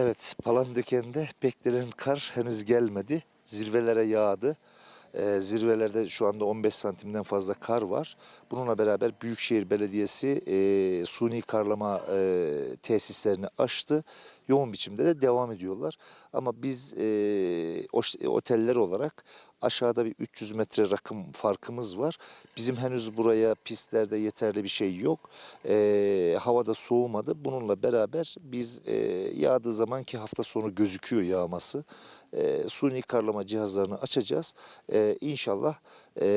Evet, Palandöken'de beklenen kar henüz gelmedi. Zirvelere yağdı. Ee, zirvelerde şu anda 15 santimden fazla kar var. Bununla beraber Büyükşehir Belediyesi e, suni karlama e, tesislerini açtı. Yoğun biçimde de devam ediyorlar. Ama biz e, oteller olarak aşağıda bir 300 metre rakım farkımız var. Bizim henüz buraya pistlerde yeterli bir şey yok. E, havada soğumadı. Bununla beraber biz e, yağdığı zaman ki hafta sonu gözüküyor yağması. E, suni karlama cihazlarını açacağız. E, inşallah e,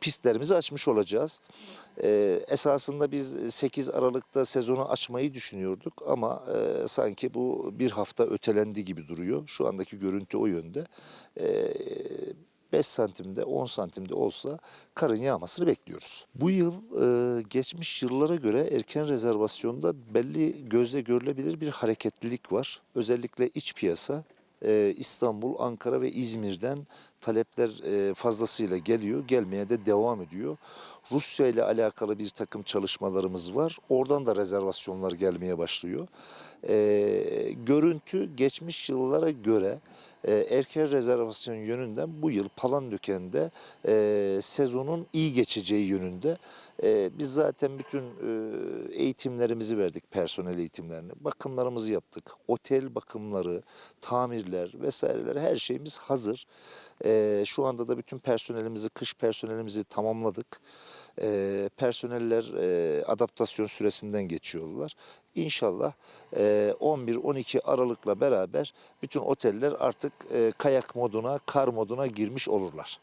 pistlerimizi açmış olacağız. Ee, esasında biz 8 Aralık'ta sezonu açmayı düşünüyorduk ama e, sanki bu bir hafta ötelendi gibi duruyor. Şu andaki görüntü o yönde. Ee, 5 santimde 10 santimde olsa karın yağmasını bekliyoruz. Bu yıl e, geçmiş yıllara göre erken rezervasyonda belli gözle görülebilir bir hareketlilik var. Özellikle iç piyasa e, İstanbul, Ankara ve İzmir'den talepler e, fazlasıyla geliyor. Gelmeye de devam ediyor. Rusya ile alakalı bir takım çalışmalarımız var. Oradan da rezervasyonlar gelmeye başlıyor. E, görüntü geçmiş yıllara göre e, erken rezervasyon yönünden bu yıl Palandöken'de e, sezonun iyi geçeceği yönünde. E, biz zaten bütün e, eğitimlerimizi verdik, personel eğitimlerini. Bakımlarımızı yaptık. Otel bakımları, tamirler vesaireler her şeyimiz hazır. E, şu anda da bütün personelimizi, kış personelimizi tamamladık. E, personeller e, adaptasyon süresinden geçiyorlar. İnşallah e, 11-12 Aralık'la beraber bütün oteller artık e, kayak moduna, kar moduna girmiş olurlar.